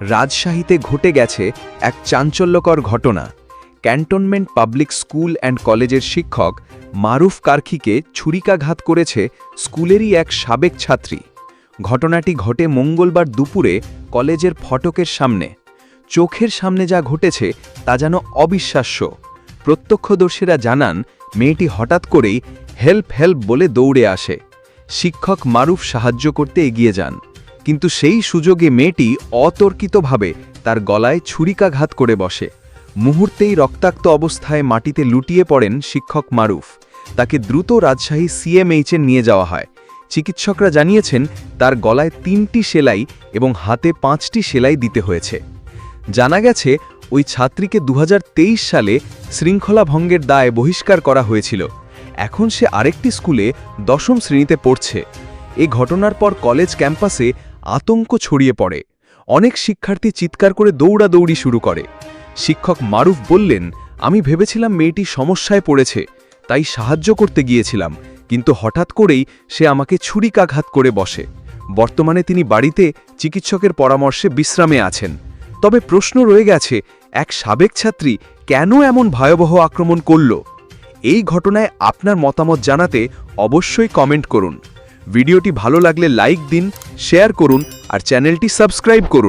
রাজশাহীতে ঘটে গেছে এক চাঞ্চল্যকর ঘটনা। ক্যান্টনমেন্ট পাবলিক স্কুল অ্যান্ড কলেজের শিক্ষক মারুফ কার্খিকে ছুরিকাঘাত করেছে স্কুলেরই এক সাবেক ছাত্রী। ঘটনাটি ঘটে মঙ্গলবার দুপুরে কলেজের ফটকের সামনে। চোখের সামনে যা ঘটেছে তা যেন অবিশ্বাস্য। প্রত্যক্ষদর্শীরা জানান, মেয়েটি হঠাৎ করেই হেল্প হেল্প বলে দৌড়ে আসে। শিক্ষক মারুফ সাহায্য করতে এগিয়ে যান। কিন্তু সেই সুযোগে মেয়েটি অতর্কিতভাবে তার গলায় ছুরিকাঘাত করে বসে। মুহূর্তেই রক্তাক্ত অবস্থায় মাটিতে লুটিয়ে পড়েন শিক্ষক মারুফ। তাকে দ্রুত রাজশাহী সিএমএইচে নিয়ে যাওয়া হয়। চিকিৎসকরা জানিয়েছেন, তার গলায় তিনটি সেলাই এবং হাতে পাঁচটি সেলাই দিতে হয়েছে। জানা গেছে, ওই ছাত্রীকে দু হাজার তেইশ সালে শৃঙ্খলা ভঙ্গের দায়ে বহিষ্কার করা হয়েছিল। এখন সে আরেকটি স্কুলে দশম শ্রেণীতে পড়ছে। এ ঘটনার পর কলেজ ক্যাম্পাসে আতঙ্ক ছড়িয়ে পড়ে। অনেক শিক্ষার্থী চিৎকার করে দৌড়াদৌড়ি শুরু করে। শিক্ষক মারুফ বললেন, আমি ভেবেছিলাম মেয়েটি সমস্যায় পড়েছে, তাই সাহায্য করতে গিয়েছিলাম, কিন্তু হঠাৎ করেই সে আমাকে ছুরিকাঘাত করে বসে। বর্তমানে তিনি বাড়িতে চিকিৎসকের পরামর্শে বিশ্রামে আছেন। তবে প্রশ্ন রয়ে গেছে, এক সাবেক ছাত্রী কেন এমন ভয়াবহ আক্রমণ করল? এই ঘটনায় আপনার মতামত জানাতে অবশ্যই কমেন্ট করুন। ভিডিওটি ভালো লাগলে লাইক দিন শেয়ার করুন আর চ্যানেলটি সাবস্ক্রাইব করুন।